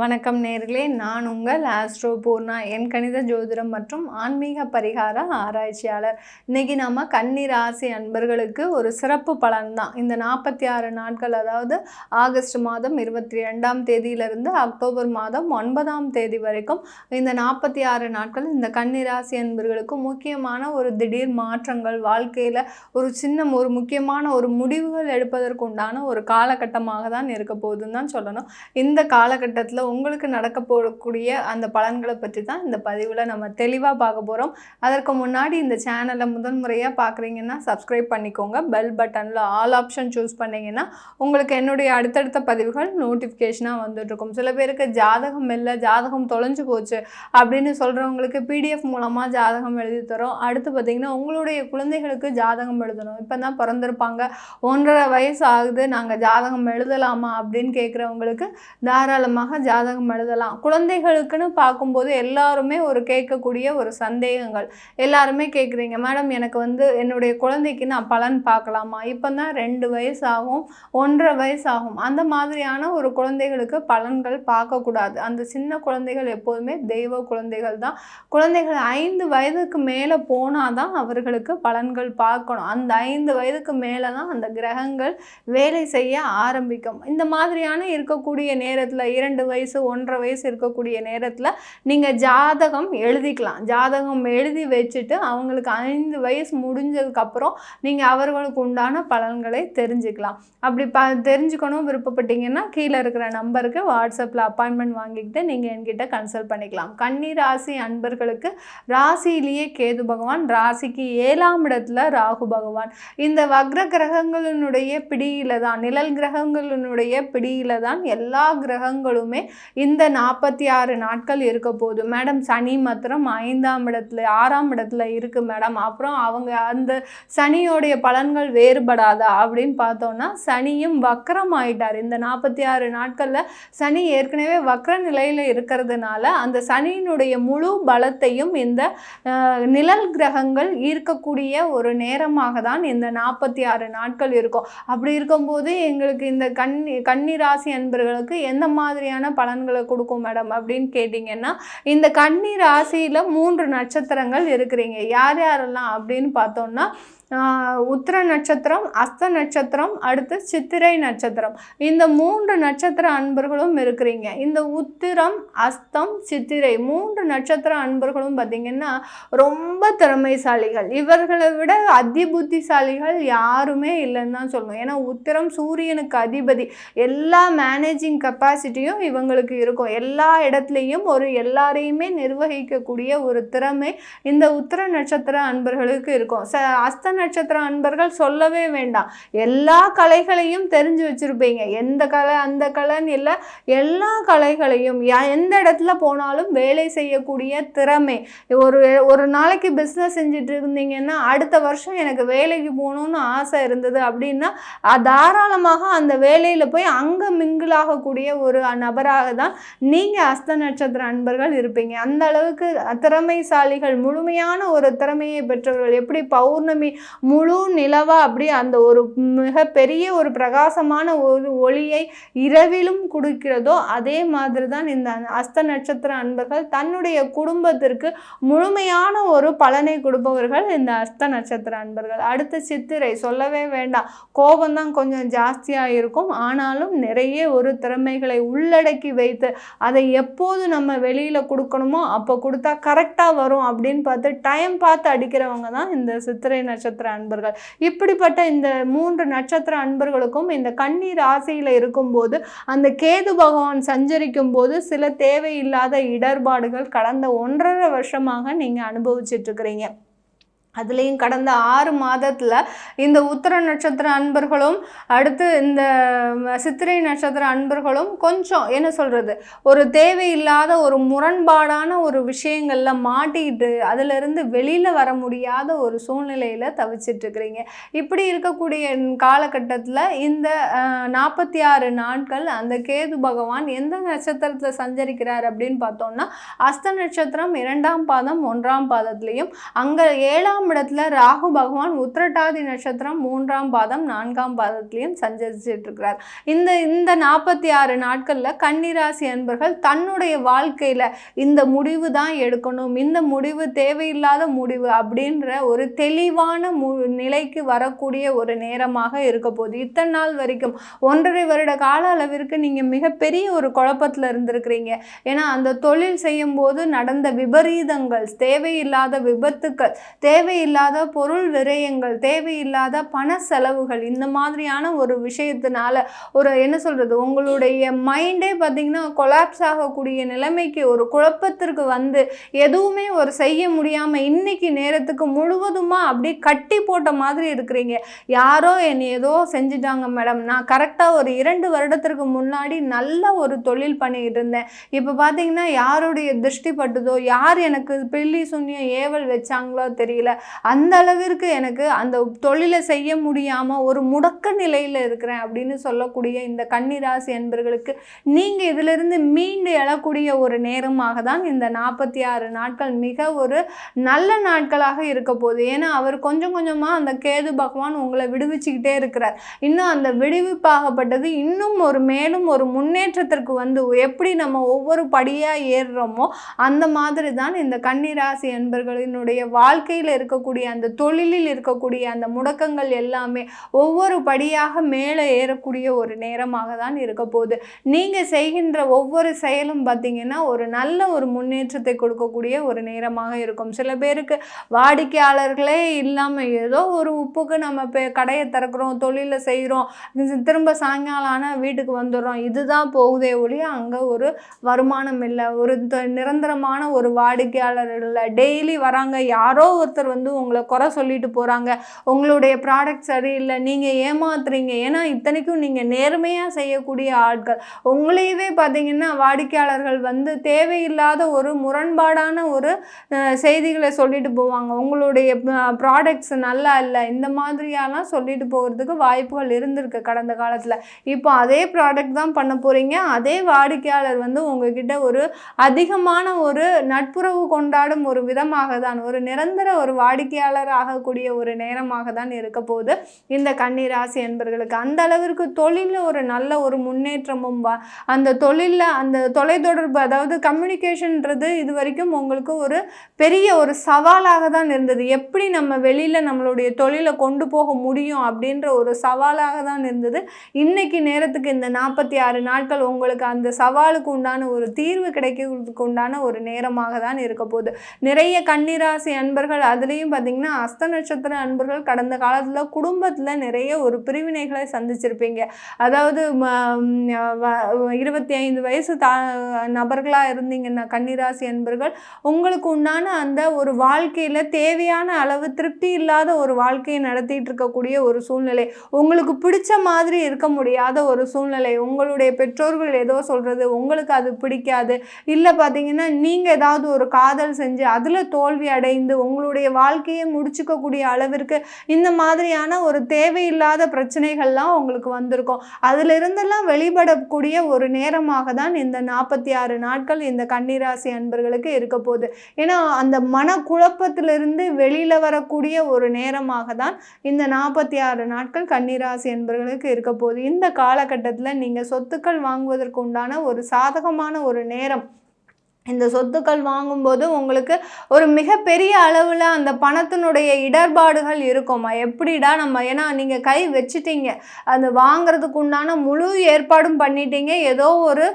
வணக்கம் நேர்களே. நான் உங்கள் ஆஸ்ட்ரோ பூர்ணா என் கணித ஜோதிடம் மற்றும் ஆன்மீக பரிகார ஆராய்ச்சியாளர். இன்றைக்கி நம்ம கன்னி ராசி அன்பர்களுக்கு ஒரு சிறப்பு பலன் தான் இந்த நாற்பத்தி ஆறு நாட்கள் அதாவது ஆகஸ்ட் மாதம் இருபத்தி ரெண்டாம் தேதியிலிருந்து அக்டோபர் மாதம் ஒன்பதாம் தேதி வரைக்கும் இந்த நாற்பத்தி ஆறு நாட்கள் இந்த கன்னி ராசி அன்பர்களுக்கு முக்கியமான ஒரு திடீர் மாற்றங்கள் வாழ்க்கையில் ஒரு சின்ன ஒரு முக்கியமான ஒரு முடிவுகள் எடுப்பதற்கு உண்டான ஒரு காலகட்டமாக தான் இருக்க போகுதுன்னு தான் சொல்லணும். இந்த காலகட்டத்தில் உங்களுக்கு நடக்க போகக்கூடிய அந்த பலன்களை பற்றி தான் இந்த பதிவில் நம்ம தெளிவாக பார்க்க போகிறோம் அதற்கு முன்னாடி இந்த சேனலை முதல் முறையாக பார்க்குறீங்கன்னா சப்ஸ்கிரைப் பண்ணிக்கோங்க. பெல் பட்டனில் ஆல் ஆப்ஷன் சூஸ் பண்ணிங்கன்னா உங்களுக்கு என்னுடைய அடுத்தடுத்த பதிவுகள் நோட்டிஃபிகேஷனாக வந்துட்டுருக்கும் சில பேருக்கு ஜாதகம் இல்லை ஜாதகம் தொலைஞ்சு போச்சு அப்படின்னு சொல்கிறவங்களுக்கு பிடிஎஃப் மூலமாக ஜாதகம் எழுதி தரோம். அடுத்து பார்த்திங்கன்னா உங்களுடைய குழந்தைகளுக்கு ஜாதகம் எழுதணும். இப்போ தான் பிறந்திருப்பாங்க. ஒன்றரை வயசு ஆகுது. நாங்கள் ஜாதகம் எழுதலாமா அப்படின்னு கேட்குறவங்களுக்கு தாராளமாக ஜாதகம் எழுதலாம். குழந்தைகளுக்குன்னு பார்க்கும்போது எல்லாருமே ஒரு கேட்கக்கூடிய ஒரு சந்தேகங்கள். எல்லாருமே கேட்குறீங்க மேடம் எனக்கு வந்து என்னுடைய குழந்தைக்கு நான் பலன் பார்க்கலாமா? இப்போ தான் ரெண்டு வயசு ஆகும் ஒன்றரை வயசு ஆகும் அந்த மாதிரியான ஒரு குழந்தைகளுக்கு பலன்கள் பார்க்கக்கூடாது. அந்த சின்ன குழந்தைகள் எப்போதுமே தெய்வ குழந்தைகள் தான். குழந்தைகள் ஐந்து வயதுக்கு மேலே போனால் தான் அவர்களுக்கு பலன்கள் பார்க்கணும். அந்த ஐந்து வயதுக்கு மேலே தான் அந்த கிரகங்கள் வேலை செய்ய ஆரம்பிக்கும். இந்த மாதிரியான இருக்கக்கூடிய நேரத்தில் இரண்டு வயசு வயசு ஒன்றரை வயசு இருக்கக்கூடிய நேரத்தில் நீங்கள் ஜாதகம் எழுதிக்கலாம். ஜாதகம் எழுதி வச்சுட்டு அவங்களுக்கு ஐந்து வயசு முடிஞ்சதுக்கப்புறம் நீங்கள் அவர்களுக்கு உண்டான பலன்களை தெரிஞ்சுக்கலாம். அப்படி ப தெரிஞ்சுக்கணும் விருப்பப்பட்டீங்கன்னா கீழே இருக்கிற நம்பருக்கு வாட்ஸ்அப்பில் அப்பாயின்மெண்ட் வாங்கிக்கிட்டு நீங்கள் என்கிட்ட கன்சல்ட் பண்ணிக்கலாம். கன்னி ராசி அன்பர்களுக்கு ராசியிலேயே கேது பகவான் ராசிக்கு ஏழாம் இடத்துல ராகு பகவான். இந்த வக்ர கிரகங்களினுடைய பிடியில தான் நிழல் கிரகங்களினுடைய பிடியில் தான் எல்லா கிரகங்களுமே இந்த நாற்பத்தி ஆறு நாட்கள் இருக்க போகுது மேடம் சனி மாத்திரம் ஐந்தாம் இடத்துல ஆறாம் இடத்துல இருக்குது மேடம் அப்புறம் அவங்க அந்த சனியோடைய பலன்கள் வேறுபடாதா அப்படின்னு பார்த்தோம்னா சனியும் வக்கரம் ஆயிட்டார். இந்த நாற்பத்தி ஆறு நாட்களில் சனி ஏற்கனவே வக்கர நிலையில் இருக்கிறதுனால அந்த சனியினுடைய முழு பலத்தையும் இந்த நிழல் கிரகங்கள் ஈர்க்கக்கூடிய ஒரு நேரமாக தான் இந்த நாற்பத்தி ஆறு நாட்கள் இருக்கும். அப்படி இருக்கும்போது எங்களுக்கு இந்த கன்னி கன்னி ராசி அன்பர்களுக்கு எந்த மாதிரியான பலன்களை கொடுக்கும் மேடம் அப்படின்னு கேட்டிங்கன்னா இந்த கன்னி ராசியில் மூன்று நட்சத்திரங்கள் இருக்கிறீங்க. யார் யாரெல்லாம் அப்படின்னு பார்த்தோம்னா உத்திர நட்சத்திரம் அஸ்த நட்சத்திரம் அடுத்து சித்திரை நட்சத்திரம். இந்த மூன்று நட்சத்திர அன்பர்களும் இருக்கிறீங்க. இந்த உத்திரம் அஸ்தம் சித்திரை மூன்று நட்சத்திர அன்பர்களும் பார்த்திங்கன்னா ரொம்ப திறமைசாலிகள். இவர்களை விட அதி புத்திசாலிகள் யாருமே இல்லைன்னு தான் சொல்லணும். ஏன்னா உத்திரம் சூரியனுக்கு அதிபதி. எல்லா மேனேஜிங் கெப்பாசிட்டியும் இவங்களுக்கு இருக்கும். எல்லா இடத்துலையும் ஒரு எல்லாரையுமே நிர்வகிக்கக்கூடிய ஒரு திறமை இந்த உத்திர நட்சத்திர அன்பர்களுக்கு இருக்கும். ச அஸ்த நட்சத்திர அன்பர்கள் சொல்லவே வேண்டாம். எல்லா கலைகளையும் தெரிஞ்சு வச்சுருப்பீங்க. எந்த கலை அந்த கலைன்னு இல்லை எல்லா கலைகளையும். எந்த இடத்துல போனாலும் வேலை செய்யக்கூடிய திறமை. ஒரு ஒரு நாளைக்கு பிஸ்னஸ் செஞ்சுட்டு இருந்தீங்கன்னா அடுத்த வருஷம் எனக்கு வேலைக்கு போகணும்னு ஆசை இருந்தது அப்படின்னா தாராளமாக அந்த வேலையில் போய் அங்கே மிங்கிளாகக்கூடிய ஒரு நபராக தான் நீங்கள் அஸ்த நட்சத்திர அன்பர்கள் இருப்பீங்க. அந்த அளவுக்கு திறமைசாலிகள் முழுமையான ஒரு திறமையை பெற்றவர்கள் எப்படி பௌர்ணமி முழு நிலவா அப்படி அந்த ஒரு மிகப்பெரிய ஒரு பிரகாசமான ஒரு ஒளியை இரவிலும் கொடுக்கிறதோ அதே மாதிரி தான் இந்த அஸ்த நட்சத்திர அன்பர்கள் தன்னுடைய குடும்பத்திற்கு முழுமையான ஒரு பலனை கொடுப்பவர்கள் இந்த அஸ்த நட்சத்திர அன்பர்கள். அடுத்த சித்திரை சொல்லவே வேண்டாம். கோபம் தான் கொஞ்சம் ஜாஸ்தியாக இருக்கும். ஆனாலும் நிறைய ஒரு திறமைகளை உள்ளடக்கி வைத்து அதை எப்போது நம்ம வெளியில் கொடுக்கணுமோ அப்போ கொடுத்தா கரெக்டாக வரும் அப்படின்னு பார்த்து டைம் பார்த்து அடிக்கிறவங்க தான் இந்த சித்திரை நட்சத்திரம் நட்சத்திர அன்பர்கள். இப்படிப்பட்ட இந்த மூன்று நட்சத்திர அன்பர்களுக்கும் இந்த கன்னி ராசியில் இருக்கும்போது அந்த கேது பகவான் சஞ்சரிக்கும் போது சில தேவையில்லாத இடர்பாடுகள் கடந்த ஒன்றரை வருஷமாக நீங்கள் அனுபவிச்சிட்டு இருக்கிறீங்க. அதுலேயும் கடந்த ஆறு மாதத்தில் இந்த உத்தர நட்சத்திர அன்பர்களும் அடுத்து இந்த சித்திரை நட்சத்திர அன்பர்களும் கொஞ்சம் என்ன சொல்கிறது ஒரு தேவையில்லாத ஒரு முரண்பாடான ஒரு விஷயங்களில் மாட்டிக்கிட்டு அதிலிருந்து வெளியில் வர முடியாத ஒரு சூழ்நிலையில் தவிச்சிட்டு இருக்கிறீங்க இப்படி இருக்கக்கூடிய காலகட்டத்தில் இந்த நாற்பத்தி ஆறு நாட்கள் அந்த கேது பகவான் எந்த நட்சத்திரத்தில் சஞ்சரிக்கிறார் அப்படின்னு பார்த்தோம்னா அஸ்த நட்சத்திரம் இரண்டாம் பாதம் ஒன்றாம் பாதத்துலேயும் அங்கே ஏழாம் ஏழாம் இடத்துல ராகு பகவான் உத்திரட்டாதி நட்சத்திரம் மூன்றாம் பாதம் நான்காம் பாதத்திலையும் சஞ்சரிச்சிட்டு இருக்கிறார் இந்த இந்த நாற்பத்தி ஆறு நாட்களில் கன்னிராசி அன்பர்கள் தன்னுடைய வாழ்க்கையில் இந்த முடிவு தான் எடுக்கணும். இந்த முடிவு தேவையில்லாத முடிவு அப்படின்ற ஒரு தெளிவான மு நிலைக்கு வரக்கூடிய ஒரு நேரமாக இருக்க போகுது. இத்தனை நாள் வரைக்கும் ஒன்றரை வருட கால அளவிற்கு நீங்கள் மிகப்பெரிய ஒரு குழப்பத்தில் இருந்திருக்கிறீங்க. ஏன்னா அந்த தொழில் செய்யும் போது நடந்த விபரீதங்கள் தேவையில்லாத விபத்துக்கள் தேவையில்லாத பொருள் விரயங்கள் தேவையில்லாத பண செலவுகள் இந்த மாதிரியான ஒரு விஷயத்தினால ஒரு என்ன சொல்கிறது உங்களுடைய மைண்டே பார்த்திங்கன்னா கொலாப்ஸ் ஆகக்கூடிய நிலைமைக்கு ஒரு குழப்பத்திற்கு வந்து எதுவுமே ஒரு செய்ய முடியாமல் இன்னைக்கு நேரத்துக்கு முழுவதுமாக அப்படியே கட்டி போட்ட மாதிரி இருக்கிறீங்க. யாரோ என்னை ஏதோ செஞ்சுட்டாங்க மேடம் நான் கரெக்டாக ஒரு இரண்டு வருடத்திற்கு முன்னாடி நல்ல ஒரு தொழில் பண்ணிக்கிட்டு இருந்தேன் இப்போ பார்த்தீங்கன்னா யாருடைய திருஷ்டி பட்டுதோ யார் எனக்கு பில்லி சுண்ணியம் ஏவல் வச்சாங்களோ தெரியல. அந்த அளவிற்கு எனக்கு அந்த தொழிலை செய்ய முடியாமல் ஒரு முடக்க நிலையில் இருக்கிறேன் அப்படின்னு சொல்லக்கூடிய இந்த கன்னிராசி என்பர்களுக்கு நீங்கள் இதிலிருந்து மீண்டு எழக்கூடிய ஒரு நேரமாக தான் இந்த நாற்பத்தி ஆறு நாட்கள் மிக ஒரு நல்ல நாட்களாக இருக்க போகுது. ஏன்னா அவர் கொஞ்சம் கொஞ்சமாக அந்த கேது பகவான் உங்களை விடுவிச்சுக்கிட்டே இருக்கிறார். இன்னும் அந்த விடுவிப்பாகப்பட்டது இன்னும் ஒரு மேலும் ஒரு முன்னேற்றத்திற்கு வந்து எப்படி நம்ம ஒவ்வொரு படியாக ஏறுறோமோ அந்த மாதிரி தான் இந்த கன்னிராசி என்பர்களினுடைய வாழ்க்கையில் இருக்கக்கூடிய அந்த தொழிலில் இருக்கக்கூடிய அந்த முடக்கங்கள் எல்லாமே ஒவ்வொரு படியாக மேலே ஏறக்கூடிய ஒரு நேரமாக தான் இருக்க போகுது. நீங்கள் செய்கின்ற ஒவ்வொரு செயலும் பார்த்திங்கன்னா ஒரு நல்ல ஒரு முன்னேற்றத்தை கொடுக்கக்கூடிய ஒரு நேரமாக இருக்கும். சில பேருக்கு வாடிக்கையாளர்களே இல்லாமல் ஏதோ ஒரு உப்புக்கு நம்ம இப்போ கடையை திறக்கிறோம் தொழிலை செய்கிறோம் திரும்ப சாயங்காலம் ஆனால் வீட்டுக்கு வந்துடுறோம். இதுதான் போகுதே ஒழிய அங்கே ஒரு வருமானம் இல்லை. ஒரு த- நிரந்தரமான ஒரு வாடிக்கையாளர் இல்லை டெய்லி வராங்க. யாரோ ஒருத்தர் வந்து வந்து உங்களை குறை சொல்லிட்டு போகிறாங்க உங்களுடைய ப்ராடக்ட் சரியில்லை. நீங்கள் ஏமாத்துறீங்க. ஏன்னா இத்தனைக்கும் நீங்கள் நேர்மையாக செய்யக்கூடிய ஆட்கள். உங்களையவே பார்த்தீங்கன்னா வாடிக்கையாளர்கள் வந்து தேவையில்லாத ஒரு முரண்பாடான ஒரு செய்திகளை சொல்லிட்டு போவாங்க. உங்களுடைய ப்ராடக்ட்ஸ் நல்லா இல்லை. இந்த மாதிரியெல்லாம் சொல்லிட்டு போகிறதுக்கு வாய்ப்புகள் இருந்திருக்கு கடந்த காலத்தில். இப்போ அதே ப்ராடக்ட் தான் பண்ண போகிறீங்க அதே வாடிக்கையாளர் வந்து உங்ககிட்ட ஒரு அதிகமான ஒரு நட்புறவு கொண்டாடும் ஒரு விதமாக தான் ஒரு நிரந்தர ஒரு வாடிக்கையாளர் ஆகக்கூடிய ஒரு நேரமாக தான் இருக்க போகுது. இந்த கன்னிராசி என்பர்களுக்கு அந்த அளவிற்கு தொழிலில் ஒரு நல்ல ஒரு முன்னேற்றமும் வா- அந்த தொழிலில் அந்த தொலைத்தொடர்பு அதாவது கம்யூனிகேஷன்ன்றது இது வரைக்கும் உங்களுக்கு ஒரு பெரிய ஒரு சவாலாக தான் இருந்தது. எப்படி நம்ம வெளியில் நம்மளுடைய தொழிலை கொண்டு போக முடியும் அப்படின்ற ஒரு சவாலாக தான் இருந்தது. இன்னைக்கு நேரத்துக்கு இந்த நாற்பத்தி ஆறு நாட்கள் உங்களுக்கு அந்த சவாலுக்கு உண்டான ஒரு தீர்வு கிடைக்கிறதுக்கு உண்டான ஒரு நேரமாக தான் இருக்க போகுது. நிறைய கன்னிராசி அன்பர்கள் அதுலேயும் பார்த்தீங்கன்னா அஸ்த நட்சத்திர அன்பர்கள் கடந்த காலத்தில் குடும்பத்தில் நிறைய ஒரு பிரிவினைகளை சந்திச்சிருப்பீங்க. அதாவது இருபத்தி ஐந்து வயசு தா நபர்களாக இருந்தீங்கன்னா கன்னிராசி அன்பர்கள் உங்களுக்கு உண்டான அந்த ஒரு வாழ்க்கையில் தேவையான அளவு திருப்தி இல்லாத ஒரு வாழ்க்கையை நடத்திட்டு இருக்கக்கூடிய ஒரு சூழ்நிலை உங்களுக்கு பிடிச்ச மாதிரி இருக்க முடியாத ஒரு சூழ்நிலை உங்களுடைய பெற்றோர்கள் ஏதோ சொல்கிறது உங்களுக்கு அது பிடிக்காது. இல்லை பார்த்தீங்கன்னா நீங்கள் ஏதாவது ஒரு காதல் செஞ்சு அதில் தோல்வி அடைந்து உங்களுடைய வாழ்க்கையை முடிச்சுக்கக்கூடிய அளவிற்கு இந்த மாதிரியான ஒரு தேவையில்லாத பிரச்சனைகள்லாம் உங்களுக்கு வந்திருக்கும். அதிலிருந்தெல்லாம் வெளிப்படக்கூடிய ஒரு நேரமாக தான் இந்த நாற்பத்தி ஆறு நாட்கள் இந்த கன்னிராசி அன்பர்களுக்கு இருக்க போகுது. ஏன்னா அந்த மனக்குழப்பத்திலிருந்து வெளியில் வரக்கூடிய ஒரு நேரமாக தான் இந்த நாற்பத்தி ஆறு நாட்கள் கன்னிராசி என்பவர்களுக்கு இருக்க போகுது. இந்த காலகட்டத்தில் நீங்கள் சொத்துக்கள் வாங்குவதற்கு உண்டான ஒரு சாதகமான ஒரு நேரம் இந்த சொத்துக்கள் வாங்கும்போது உங்களுக்கு ஒரு மிகப்பெரிய அளவில் அந்த பணத்தினுடைய இடர்பாடுகள் இருக்குமா எப்படிடா நம்ம ஏன்னா நீங்கள் கை வச்சுட்டீங்க. அது வாங்குறதுக்கு உண்டான முழு ஏற்பாடும் பண்ணிட்டீங்க. ஏதோ ஒரு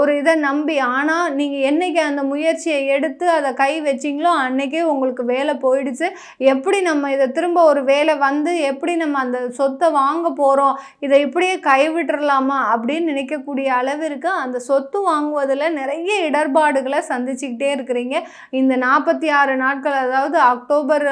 ஒரு இதை நம்பி. ஆனால் நீங்கள் என்னைக்கு அந்த முயற்சியை எடுத்து அதை கை வச்சிங்களோ அன்றைக்கே உங்களுக்கு வேலை போயிடுச்சு. எப்படி நம்ம இதை திரும்ப ஒரு வேலை வந்து எப்படி நம்ம அந்த சொத்தை வாங்க போகிறோம் இதை இப்படியே கைவிட்டுறலாமா அப்படின்னு நினைக்கக்கூடிய அளவிற்கு அந்த சொத்து வாங்குவதில் நிறைய இடர்பாடு இடர்பாடுகளை சந்திச்சுக்கிட்டே இருக்கிறீங்க. இந்த நாற்பத்தி ஆறு நாட்கள் அதாவது அக்டோபர்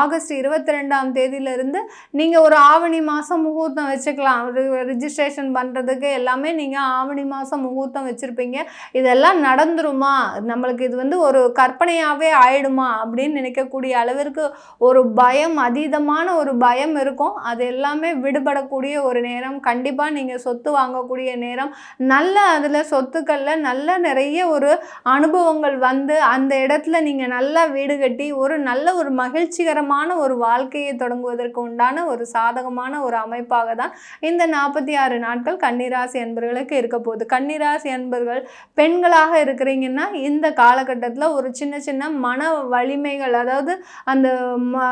ஆகஸ்ட் இருபத்தி ரெண்டாம் தேதியிலிருந்து நீங்கள் ஒரு ஆவணி மாதம் முகூர்த்தம் வச்சுக்கலாம். ரிஜிஸ்ட்ரேஷன் பண்ணுறதுக்கு எல்லாமே நீங்கள் ஆவணி மாதம் முகூர்த்தம் வச்சுருப்பீங்க. இதெல்லாம் நடந்துருமா? நம்மளுக்கு இது வந்து ஒரு கற்பனையாகவே ஆயிடுமா? அப்படின்னு நினைக்கக்கூடிய அளவிற்கு ஒரு பயம் அதீதமான ஒரு பயம் இருக்கும். அது எல்லாமே விடுபடக்கூடிய ஒரு நேரம். கண்டிப்பாக நீங்கள் சொத்து வாங்கக்கூடிய நேரம். நல்ல அதில் சொத்துக்களில் நல்ல நிறைய ஒரு அனுபவங்கள் வந்து அந்த இடத்துல நீங்கள் நல்லா வீடு கட்டி ஒரு நல்ல ஒரு மகிழ்ச்சிகரமான ஒரு வாழ்க்கையை தொடங்குவதற்கு உண்டான ஒரு சாதகமான ஒரு அமைப்பாக தான் இந்த நாற்பத்தி ஆறு நாட்கள் கன்னிராசி என்பர்களுக்கு இருக்க போகுது. கன்னிராசி என்பர்கள் பெண்களாக இருக்கிறீங்கன்னா இந்த காலகட்டத்தில் ஒரு சின்ன சின்ன மன வலிமைகள் அதாவது அந்த ம-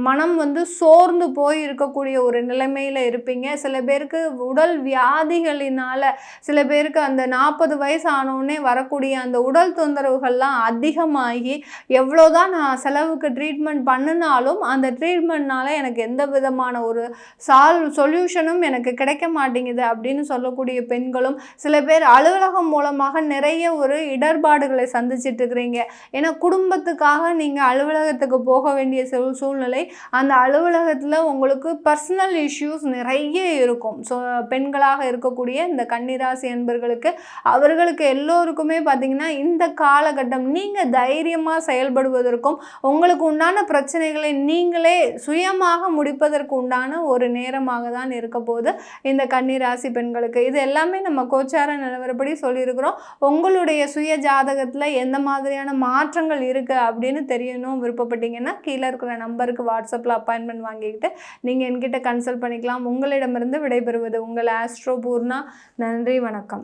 மனம் வந்து சோர்ந்து போய் இருக்கக்கூடிய ஒரு நிலைமையில் இருப்பீங்க. சில பேருக்கு உடல் வியாதிகளினால் சில பேருக்கு அந்த நாற்பது வயசு ஆனோடனே வரக்கூடிய அந்த உடல் தொந்தரவுகள்லாம் அதிகமாகி எவ்வளோதான் நான் செலவுக்கு ட்ரீட்மெண்ட் பண்ணினாலும் அந்த ட்ரீட்மெண்ட்னால எனக்கு எந்த விதமான ஒரு சால் சொல்யூஷனும் எனக்கு கிடைக்க மாட்டேங்குது அப்படின்னு சொல்லக்கூடிய பெண்களும் சில பேர் அலுவலகம் மூலமாக நிறைய ஒரு இடர்பாடுகளை சந்திச்சிட்டு இருக்கிறீங்க. ஏன்னா குடும்பத்துக்காக நீங்கள் அலுவலகத்துக்கு போக வேண்டிய சூழ்நிலை அந்த அலுவலகத்தில் உங்களுக்கு பர்சனல் இஷ்யூஸ் நிறைய இருக்கும். ஸோ பெண்களாக இருக்கக்கூடிய இந்த கன்னிராசி என்பர்களுக்கு அவர்களுக்கு எல்லோருக்குமே பார்த்தீங்கன்னா இந்த காலகட்டம் நீங்கள் தைரியமாக செயல்படுவதற்கும் உங்களுக்கு உண்டான பிரச்சனைகளை நீங்களே சுயமாக முடிப்பதற்கு உண்டான ஒரு நேரமாக தான் இருக்க போது இந்த கன்னிராசி பெண்களுக்கு இது எல்லாமே நம்ம கோச்சார நிலவரப்படி சொல்லியிருக்கிறோம். உங்களுடைய சுய ஜாதகத்தில் எந்த மாதிரியான மாற்றங்கள் இருக்குது அப்படின்னு தெரியணும். விருப்பப்பட்டீங்கன்னா கீழே இருக்கிற நம்பருக்கு வாட்ஸ்அப்பில் அப்பாயின்மெண்ட் வாங்கிக்கிட்டு நீங்கள் என்கிட்ட கன்சல்ட் பண்ணிக்கலாம். உங்களிடமிருந்து விடைபெறுவது உங்கள் ஆஸ்ட்ரோ பூர்ணா. நன்றி வணக்கம்.